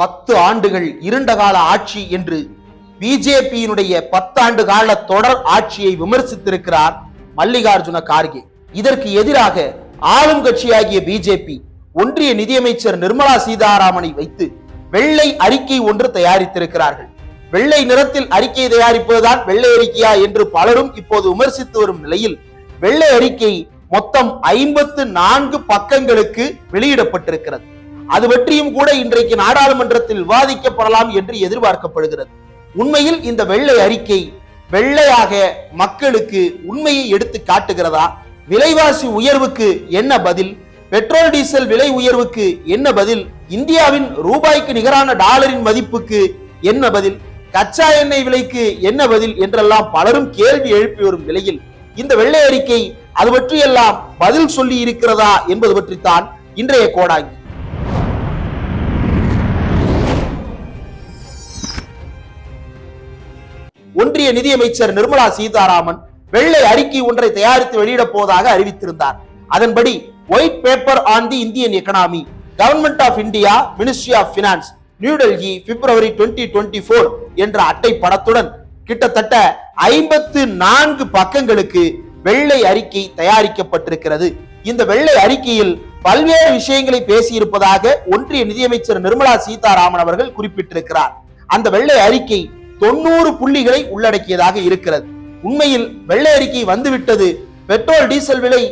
பத்து ஆண்டுகள் இருண்ட கால ஆட்சி என்று பிஜேபியினுடைய பத்தாண்டு கால தொடர் ஆட்சியை விமர்சித்திருக்கிறார் மல்லிகார்ஜுன கார்கே. இதற்கு எதிராக ஆளும் கட்சியாகிய பிஜேபி ஒன்றிய நிதியமைச்சர் நிர்மலா சீதாராமனை வைத்து வெள்ளை அறிக்கை ஒன்று தயாரித்திருக்கிறார்கள். வெள்ளை நிறத்தில் அறிக்கை தயாரிப்பதுதான் வெள்ளை அறிக்கையா என்று பலரும் இப்போது விமர்சித்து வரும் நிலையில் வெள்ளை அறிக்கை மொத்தம் ஐம்பத்து நான்கு பக்கங்களுக்கு வெளியிடப்பட்டிருக்கிறது. அது பற்றியும் கூட இன்றைக்கு நாடாளுமன்றத்தில் விவாதிக்கப்படலாம் என்று எதிர்பார்க்கப்படுகிறது. உண்மையில் இந்த வெள்ளை அறிக்கை வெள்ளையாக மக்களுக்கு உண்மையை எடுத்து காட்டுகிறதா? விலைவாசி உயர்வுக்கு என்ன பதில்? பெட்ரோல் டீசல் விலை உயர்வுக்கு என்ன பதில்? இந்தியாவின் ரூபாய்க்கு நிகரான டாலரின் மதிப்புக்கு என்ன பதில்? கச்சா எண்ணெய் விலைக்கு என்ன பதில்? என்றெல்லாம் பலரும் கேள்வி எழுப்பி வரும் நிலையில் இந்த வெள்ளை அறிக்கை அது பற்றியெல்லாம் பதில் சொல்லி இருக்கிறதா என்பது பற்றித்தான் இன்றைய கோடாங்கி. ஒன்றிய நிதியமைச்சர் நிர்மலா சீதாராமன் வெள்ளை அறிக்கை ஒன்றை தயாரித்து வெளியிடப் போவதாக அறிவித்திருந்தார். அதன்படி white paper on the Indian economy government of India ministry of finance new Delhi February twenty twenty four என்ற அட்டை படத்துடன் கிட்டத்தட்ட ஐம்பத்து நான்கு பக்கங்களுக்கு வெள்ளை அறிக்கை தயாரிக்கப்பட்டிருக்கிறது. இந்த வெள்ளை அறிக்கையில் பல்வேறு விஷயங்களை பேசியிருப்பதாக ஒன்றிய நிதியமைச்சர் நிர்மலா சீதாராமன் அவர்கள் குறிப்பிட்டிருக்கிறார். அந்த வெள்ளை அறிக்கை தொண்ணூறு புள்ளிகளை உள்ளடக்கியதாக இருக்கிறது. உண்மையில் வெள்ளை அறிக்கை வந்துவிட்டது. பெட்ரோல் டீசல் விலை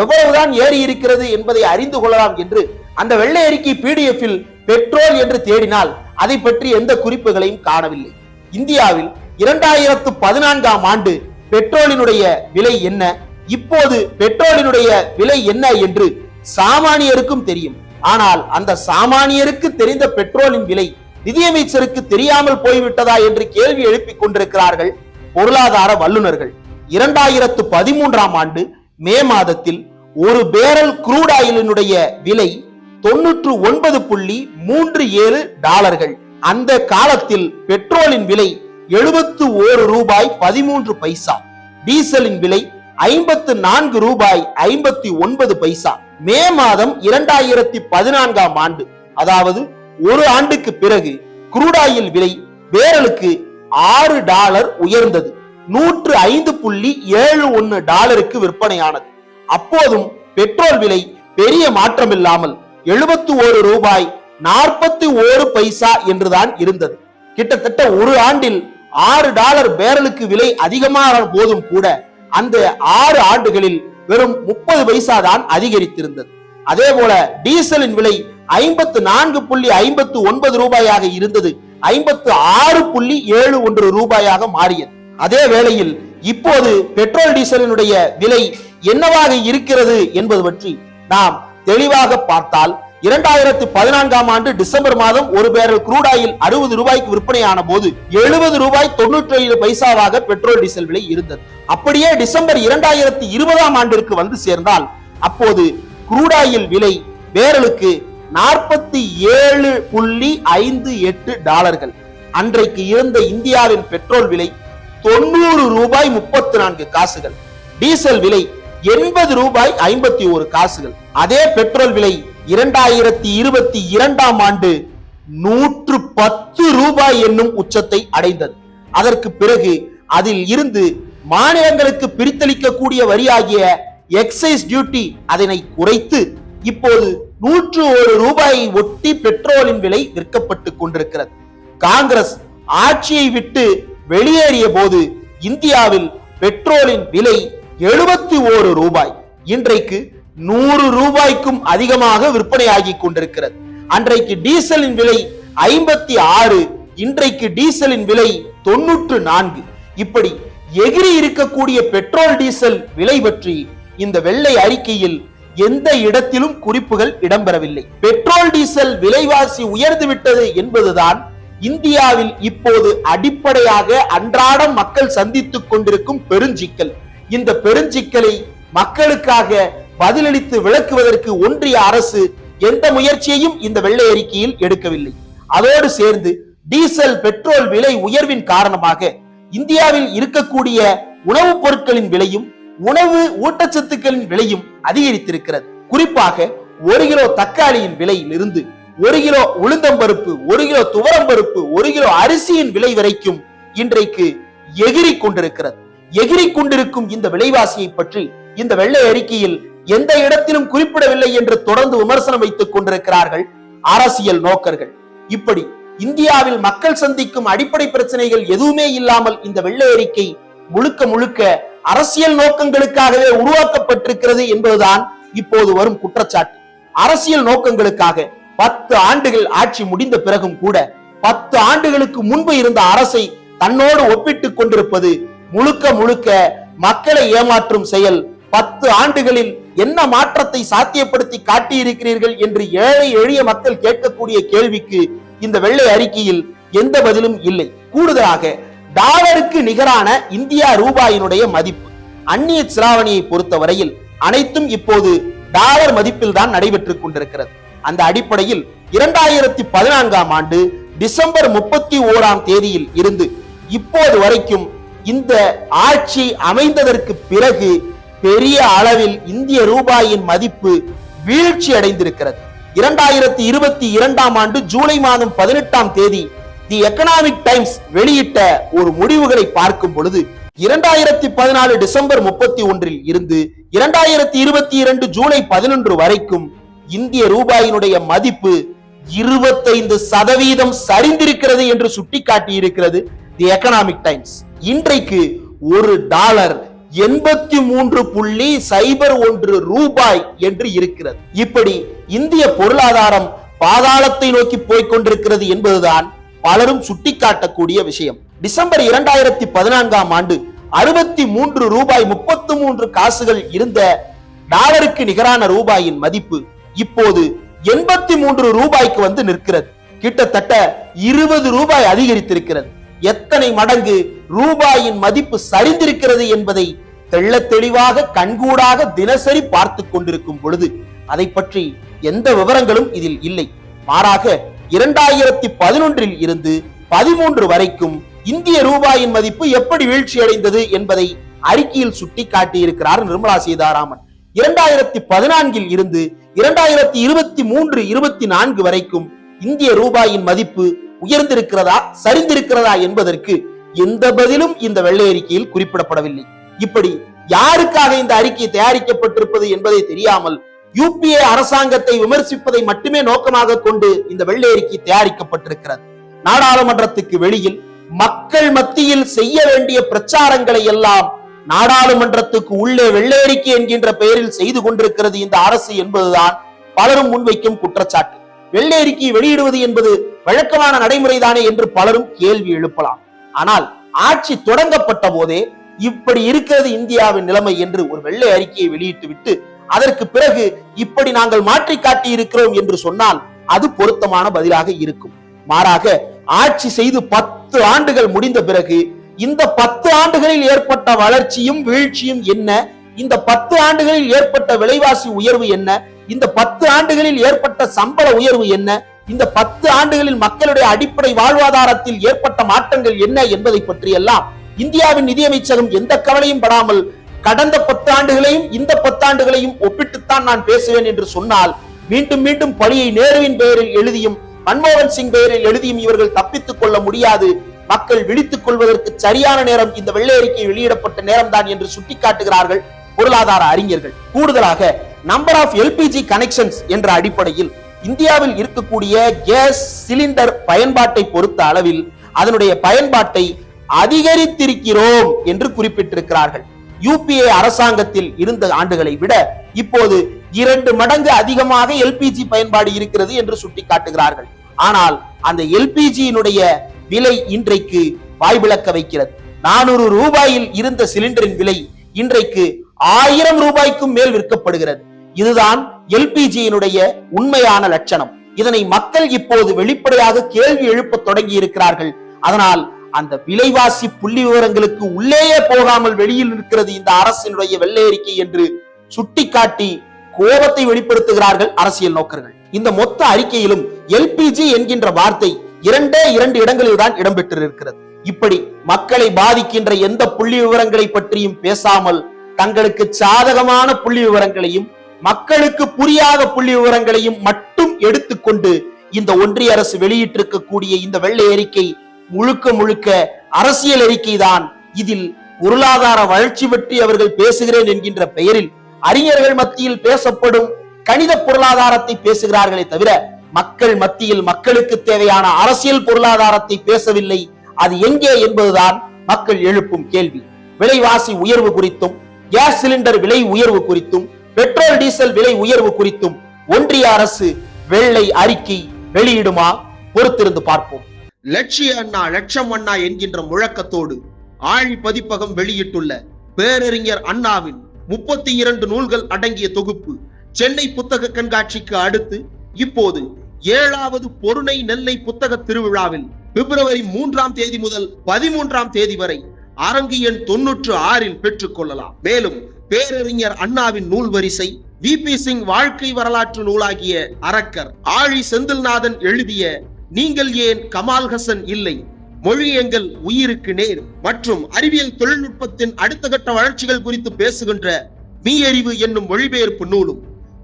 எவ்வளவுதான் ஏறி இருக்கிறது என்பதை அறிந்து கொள்ளலாம் என்று அந்த வெள்ளை அறிக்கை பிடிஎஃபில் பெட்ரோல் என்று தேடினால் அதை பற்றி எந்த குறிப்புகளையும் காணவில்லை. இந்தியாவில் இரண்டாயிரத்து பதினான்காம் ஆண்டு பெட்ரோலினுடைய விலை என்ன? இப்போது பெட்ரோலினுடைய விலை என்ன என்று சாமானியருக்கும் தெரியும். ஆனால் அந்த சாமானியருக்கு தெரிந்த பெட்ரோலின் விலை நிதியமைச்சருக்கு தெரியாமல் போய்விட்டதா என்று கேள்வி எழுப்பிக் கொண்டிருக்கிறார்கள் பொருளாதார வல்லுநர்கள். இரண்டாயிரத்து பதிமூன்றாம் ஆண்டு மே மாதத்தில் ஒரு பேரல் குரூட் ஆயிலினுடைய விலை தொன்னூற்று ஒன்பது புள்ளி மூன்று ஏழு டாலர்கள். அந்த காலத்தில் பெட்ரோலின் விலை எழுபத்து ஓரு ரூபாய் பதிமூன்று பைசா டீசலின் விலை ஐம்பத்து நான்கு ரூபாய் ஐம்பத்தி ஒன்பது பைசா. மே மாதம் இரண்டாயிரத்தி பதினான்காம் ஆண்டு அதாவது ஒரு ஆண்டுக்கு பிறகு குரூடாயில் விலை பேரலுக்கு ஆறு டாலர் உயர்ந்தது. நூற்று ஐந்து புள்ளி ஏழு ஒன்னு டாலருக்கு விற்பனையானது. அப்போதும் பெட்ரோல் விலை பெரிய மாற்றம் இல்லாமல் எழுபத்து ஒரு ரூபாய் நாற்பத்தி ஓரு பைசா என்றுதான் இருந்தது. கிட்டத்தட்ட ஒரு ஆண்டில் ஆறு டாலர் பேரலுக்கு விலை அதிகமான போதும் கூட அந்த ஆறு ஆண்டுகளில் வெறும் முப்பது பைசா தான் அதிகரித்திருந்தது. அதே போல டீசலின் விலை ஐம்பத்து நான்கு புள்ளி ஐம்பத்து ஒன்பது ரூபாயாக இருந்தது. ஐம்பத்து ஆறு புள்ளி ஏழு ஒன்று ரூபாயாக மாறியது. அதே வேளையில் இப்போது பெட்ரோல் டீசலினுடைய விலை என்னவாக இருக்கிறது என்பது பற்றி நாம் தெளிவாக பார்த்தால் இரண்டாயிரத்து பதினான்காம் ஆண்டு டிசம்பர் மாதம் ஒரு பேரல் குரூட் ஆயில் அறுபது ரூபாய்க்கு விற்பனையான போது எழுபது ரூபாய் தொன்னூற்றி ஏழு பைசாவாக பெட்ரோல் டீசல் விலை இருந்தது. அப்படியே டிசம்பர் இரண்டாயிரத்தி இருபதாம் ஆண்டிற்கு வந்து சேர்ந்தால் அப்போது குரூடாயில் விலை பேரலுக்கு நாற்பத்தி ஏழு புள்ளி ஐந்து எட்டு டாலர்கள். அன்றைக்கு இருந்த இந்தியாவின் பெட்ரோல் விலை தொண்ணூறு ரூபாய் முப்பத்தி நான்கு காசுகள். டீசல் விலை எண்பது ரூபாய் ஐம்பத்தி ஒரு காசுகள். அதே பெட்ரோல் விலை இரண்டாயிரத்தி இருபத்தி இரண்டாம் ஆண்டு நூற்று பத்து ரூபாய் என்னும் உச்சத்தை அடைந்தது. அதற்கு பிறகு அதில் இருந்து மாநிலங்களுக்கு பிரித்தளிக்கக்கூடிய வரியாகிய எக்ஸைஸ் டியூட்டி அதனை குறைத்து இப்போது நூற்று ஒரு ரூபாயை ஒட்டி பெட்ரோலின் விலை விற்கப்பட்டு கொண்டிருக்கிறது. காங்கிரஸ் ஆட்சியை விட்டு வெளியேறிய போது இந்தியாவில் பெட்ரோலின் விலை எழுபத்தி ஓரு ரூபாய். இன்றைக்கு நூறு ரூபாய்க்கும் அதிகமாக விற்பனையாகி கொண்டிருக்கிறது. அன்றைக்கு டீசலின் விலை ஐம்பத்தி ஆறு இன்றைக்கு டீசலின் விலை தொன்னூற்று நான்கு இப்படி எகிரி இருக்கக்கூடிய பெட்ரோல் டீசல் விலை பற்றி இந்த வெள்ளை அறிக்கையில் எந்த இடத்திலும் குறிப்புகள் இடம்பெறவில்லை. பெட்ரோல் டீசல் விலைவாசி உயர்ந்து விட்டது என்பதுதான் இந்தியாவில் இப்போது அடிப்படையாக அன்றாடம் மக்கள் சந்தித்துக் கொண்டிருக்கும் பெருஞ்சிக்கல். இந்த பெருஞ்சிக்கலை மக்களுக்காக பதிலளித்து விளக்குவதற்கு ஒன்றிய அரசு எந்த முயற்சியையும் இந்த வெள்ளை அறிக்கையில் எடுக்கவில்லை. அதோடு சேர்ந்து டீசல் பெட்ரோல் விலை உயர்வின் காரணமாக இந்தியாவில் இருக்கக்கூடிய உணவுப் பொருட்களின் விலையும் உணவு ஊட்டச்சத்துக்களின் விலையும் அதிகரித்திருக்கிறது. குறிப்பாக ஒரு கிலோ தக்காளியின் விலையில் இருந்து ஒரு கிலோ உளுந்தம்பருப்பு ஒரு கிலோ துவரம்பருப்பு ஒரு கிலோ அரிசியின் விலை வரைக்கும் இன்றைக்கு எகிரி கொண்டிருக்கிறது. எகிரி கொண்டிருக்கும் இந்த விலைவாசியை பற்றி இந்த வெள்ளை அறிக்கையில் எந்த இடத்திலும் குறிப்பிடவில்லை என்று தொடர்ந்து விமர்சனம் வைத்துக் கொண்டிருக்கிறார்கள் அரசியல் நோக்கர்கள். இப்படி இந்தியாவில் மக்கள் சந்திக்கும் அடிப்படை பிரச்சனைகள் எதுவுமே இல்லாமல் இந்த வெள்ளை அறிக்கை முழுக்க முழுக்க அரசியல் நோக்கங்களுக்காகவே உருவாக்கப்பட்டிருக்கிறது என்பதுதான் இப்போது வரும் குற்றச்சாட்டு. அரசியல் நோக்கங்களுக்காக பத்து ஆண்டுகள் ஆட்சி முடிந்த பிறகும் கூட பத்து ஆண்டுகளுக்கு முன்பு இருந்த அரசை தன்னோடு ஒப்பிட்டுக் கொண்டிருப்பது முழுக்க முழுக்க மக்களை ஏமாற்றும் செயல். பத்து ஆண்டுகளில் என்ன மாற்றத்தை சாத்தியப்படுத்தி காட்டியிருக்கிறீர்கள் என்று ஏழை எளிய மக்கள் கேட்கக்கூடிய கேள்விக்கு இந்த வெள்ளை அறிக்கையில் எந்த பதிலும் இல்லை. கூடுதலாக டாலருக்கு நிகரான இந்தியா ரூபாயினுடைய மதிப்பு. அந்நிய சிலாவணியை பொறுத்தவரையில் அனைத்தும் இப்போது டாலர் மதிப்பில் தான் நடைபெற்றுக் கொண்டிருக்கிறது. அந்த அடிப்படையில் இரண்டாயிரத்தி பதினான்காம் ஆண்டு டிசம்பர் முப்பத்தி ஓராம் தேதியில் இருந்து இப்போது வரைக்கும் இந்த ஆட்சி அமைந்ததற்கு பிறகு பெரிய அளவில் இந்திய ரூபாயின் மதிப்பு வீழ்ச்சி அடைந்திருக்கிறது இரண்டாயிரத்தி இருபத்தி இரண்டாம் ஆண்டு ஜூலை மாதம் பதினெட்டாம் தேதி தி எக்கனாமிக் டைம்ஸ் வெளியிட்ட ஒரு முடிவுகளை பார்க்கும் பொழுது இரண்டாயிரத்தி பதினாலு டிசம்பர் முப்பத்தி ஒன்றில் இருந்து இரண்டாயிரத்தி இருபத்தி இரண்டு ஜூலை பதினொன்று வரைக்கும் இந்திய ரூபாயினுடைய மதிப்பு இருபத்தைந்து சதவீதம் சரிந்திருக்கிறது என்று சுட்டிக்காட்டி இருக்கிறது தி எக்கனாமிக் டைம்ஸ் இன்றைக்கு ஒரு டாலர் எண்பத்தி மூன்று புள்ளி சைபர் ஒன்று ரூபாய் என்று இருக்கிறது. இப்படி இந்திய பொருளாதாரம் பாதாளத்தை நோக்கி போய்க் கொண்டிருக்கிறது என்பதுதான் பலரும் சுட்டிக்காட்டக்கூடிய விஷயம். டிசம்பர் இரண்டாயிரத்தி பதினான்காம் ஆண்டு அறுபத்தி மூன்று ரூபாய் முப்பத்து மூன்று காசுகள் இருந்த டாலருக்கு நிகரான ரூபாயின் மதிப்பு இப்போது எண்பத்தி மூன்று ரூபாய்க்கு வந்து நிற்கிறது. கிட்டத்தட்ட இருபது ரூபாய் அதிகரித்திருக்கிறது. எத்தனை மடங்கு ரூபாயின் மதிப்பு சரிந்திருக்கிறது என்பதை தெள்ள தெளிவாக கண்கூடாக தினசரி பார்த்து கொண்டிருக்கும் பொழுது அதை பற்றி எந்த விவரங்களும் இதில் இல்லை. மாறாக இரண்டாயிரத்தி பதினொன்றில் இருந்து பதிமூன்று வரைக்கும் இந்திய ரூபாயின் மதிப்பு எப்படி வீழ்ச்சி அடைந்தது என்பதை அறிக்கையில் சுட்டி காட்டியிருக்கிறார் நிர்மலா சீதாராமன். இரண்டாயிரத்தி பதினான்கில் இருந்து இரண்டாயிரத்தி இருபத்தி மூன்று இருபத்தி நான்கு வரைக்கும் இந்திய ரூபாயின் மதிப்பு உயர்ந்திருக்கிறதா சரிந்திருக்கிறதா என்பதற்கு எந்த பதிலும் இந்த வெள்ளை அறிக்கையில் குறிப்பிடப்படவில்லை. இப்படி யாருக்காக இந்த அறிக்கை தயாரிக்கப்பட்டிருப்பது என்பதை தெரியாமல் யூபிஏ அரசாங்கத்தை விமர்சிப்பதை மட்டுமே நோக்கமாக கொண்டு இந்த வெள்ளை அறிக்கை தயாரிக்கப்பட்டிருக்கிறது. நாடாளுமன்றத்துக்கு வெளியில் மக்கள் மத்தியில் செய்ய வேண்டிய பிரச்சாரங்களை எல்லாம் நாடாளுமன்றத்துக்கு உள்ளே வெள்ளையறிக்கை என்கின்ற பெயரில் செய்து கொண்டிருக்கிறது இந்த அரசு என்பதுதான் பலரும் முன்வைக்கும் குற்றச்சாட்டு. வெள்ளையறிக்கையை வெளியிடுவது என்பது வழக்கமான நடைமுறைதானே என்று பலரும் கேள்வி எழுப்பலாம். ஆனால் ஆட்சி தொடங்கப்பட்ட போதே இப்படி இருக்கிறது இந்தியாவின் நிலைமை என்று ஒரு வெள்ளை அறிக்கையை வெளியிட்டு விட்டு அதற்கு பிறகு இப்படி நாங்கள் மாற்றி காட்டி இருக்கிறோம் என்று சொன்னால் அது பொருத்தமான பதிலாக இருக்கும். மாறாக ஆட்சி செய்து பத்து ஆண்டுகள் முடிந்த பிறகு இந்த பத்து ஆண்டுகளில் ஏற்பட்ட வளர்ச்சியும் வீழ்ச்சியும் என்ன? இந்த பத்து ஆண்டுகளில் ஏற்பட்ட விலைவாசி உயர்வு என்ன? இந்த பத்து ஆண்டுகளில் ஏற்பட்ட சம்பள உயர்வு என்ன? இந்த பத்து ஆண்டுகளில் மக்களுடைய அடிப்படை வாழ்வாதாரத்தில் ஏற்பட்ட மாற்றங்கள் என்ன என்பதை பற்றியெல்லாம் இந்தியாவின் நிதியமைச்சகம் எந்த கவலையும் படாமல் கடந்த பத்து ஆண்டுகளையும் இந்த பத்தாண்டுகளையும் ஒப்பிட்டுத்தான் நான் பேசுவேன் என்று சொன்னால் மீண்டும் மீண்டும் பழியை நேருவின் பெயரில் எழுதியும் மன்மோகன் சிங் பெயரில் எழுதியும் இவர்கள் தப்பித்துக் கொள்ள முடியாது. மக்கள் விழித்துக் கொள்வதற்கு சரியான நேரம் இந்த வெள்ளை அறிக்கை வெளியிடப்பட்ட நேரம்தான் என்று சுட்டிக்காட்டுகிறார்கள் பொருளாதார அறிஞர்கள். கூடுதலாக நம்பர் ஆஃப் எல்பிஜி கனெக்ஷன்ஸ் என்ற அடிப்படையில் இந்தியாவில் இருக்கக்கூடிய கேஸ் சிலிண்டர் பயன்பாட்டை பொறுத்த அளவில் அதனுடைய பயன்பாட்டை அதிகரித்திருக்கிறோம் என்று குறிப்பிட்டிருக்கிறார்கள். யூபிஏ அரசாங்கத்தில் இருந்த ஆண்டுகளை விட இப்போது இரண்டு மடங்கு அதிகமாக எல்பிஜி பயன்பாடு இருக்கிறது என்று சுட்டிக்காட்டுகிறார்கள். ஆனால் அந்த எல்பிஜியினுடைய விலை இன்றைக்கு வாய்விளக்க வைக்கிறது. நானூறு ரூபாயில் இருந்த சிலிண்டரின் விலை இன்றைக்கு ஆயிரம் ரூபாய்க்கும் மேல் விற்கப்படுகிறது. இதுதான் எல்பிஜியினுடைய உண்மையான லட்சணம். இதனை மக்கள் இப்போது வெளிப்படையாக கேள்வி எழுப்ப தொடங்கி இருக்கிறார்கள். அதனால் அந்த விலைவாசி புள்ளி விவரங்களுக்கு உள்ளேயே போகாமல் வெளியில் இருக்கிறது இந்த அரசினுடைய வெள்ளை அறிக்கை என்று சுட்டிக்காட்டி கோபத்தை வெளிப்படுத்துகிறார்கள் அரசியல் நோக்கர்கள். இந்த மொத்த அறிக்கையிலும் எல்பிஜி என்கின்ற வார்த்தை இரண்டே இரண்டு இடங்களில் தான் இடம்பெற்றிருக்கிறது. இப்படி மக்களை பாதிக்கின்ற எந்த புள்ளி விவரங்களை பற்றியும் பேசாமல் தங்களுக்கு சாதகமான புள்ளி விவரங்களையும் மக்களுக்கு புரியாத புள்ளி விவரங்களையும் மட்டும் எடுத்துக்கொண்டு இந்த ஒன்றிய அரசு வெளியிட்டிருக்கக்கூடிய இந்த வெள்ளை அறிக்கை முழுக்க முழுக்க அரசியல் அறிக்கை தான் இதில் பொருளாதார வளர்ச்சி பற்றி அவர்கள் பேசுகிறேன் என்கின்ற பெயரில் அறிஞர்கள் மத்தியில் பேசப்படும் கணித பொருளாதாரத்தை பேசுகிறார்களே தவிர மக்கள் மத்தியில் மக்களுக்கு தேவையான அரசியல் பொருளாதாரத்தை பேசவில்லை. அது எங்கே என்பதுதான் மக்கள் எழுப்பும் கேள்வி. விலைவாசி உயர்வு குறித்தும் கேஸ் சிலிண்டர் விலை உயர்வு குறித்தும் பெட்ரோல் டீசல் விலை உயர்வு குறித்தும் ஒன்றிய அரசு வெள்ளை அறிக்கை வெளியிடுமா? பொறுத்திருந்து பார்ப்போம். லட்சிய அண்ணா லட்சம் அண்ணா என்கின்ற முழக்கத்தோடு ஆழி பதிப்பகம் வெளியிட்டுள்ள பேரறிஞர் அண்ணாவின் முப்பத்தி இரண்டு நூல்கள் அடங்கிய தொகுப்பு சென்னை புத்தக கண்காட்சிக்கு அடுத்து இப்போது ஏழாவது பொருணை நெல்லை புத்தக திருவிழாவில் பிப்ரவரி மூன்றாம் தேதி முதல் பதிமூன்றாம் தேதி வரை அரங்கு எண் தொன்னூற்று ஆறில் பெற்றுக் கொள்ளலாம். மேலும் பேரறிஞர் அண்ணாவின் நூல் வரிசை வி பி சிங் வாழ்க்கை வரலாற்று நூலாகிய அரக்கர் ஆழி செந்தில்நாதன் எழுதிய நீங்கள் ஏன் கமால் ஹசன் இல்லை? மொழி எங்கள் உயிருக்கு நேர். மற்றும் அறிவியல் தொழில்நுட்பத்தின் அடுத்த கட்ட வளர்ச்சிகள் குறித்து பேசுகின்ற மீயறிவு என்னும் மொழிபெயர்ப்பு நூலும்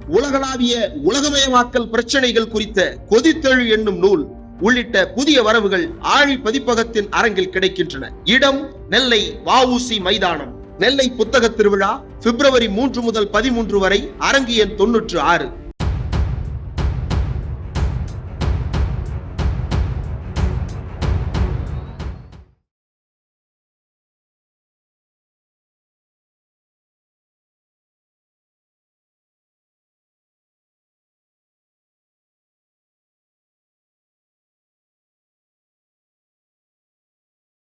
உலகளாவிய உலகமயமாக்கல் பிரச்சனைகள் குறித்த கொதித்தெழு என்னும் நூல் உள்ளிட்ட புதிய வரவுகள் ஆழி பதிப்பகத்தின் அரங்கில் கிடைக்கின்றன. இடம் நெல்லை வஉசி மைதானம். நெல்லை புத்தக திருவிழா பிப்ரவரி மூன்று முதல் பதிமூன்று வரை அரங்கு எண் தொன்னூற்று ஆறு.